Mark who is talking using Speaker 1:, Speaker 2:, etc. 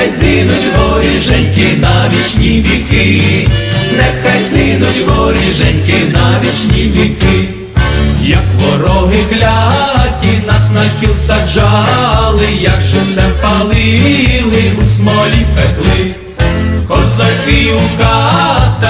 Speaker 1: нехай згинуть воріженьки на вічні віки, нехай згинуть воріженьки на вічні віки. Як вороги кляті нас на кіл саджали, як живцем палили, у смолі пекли, козаки у ката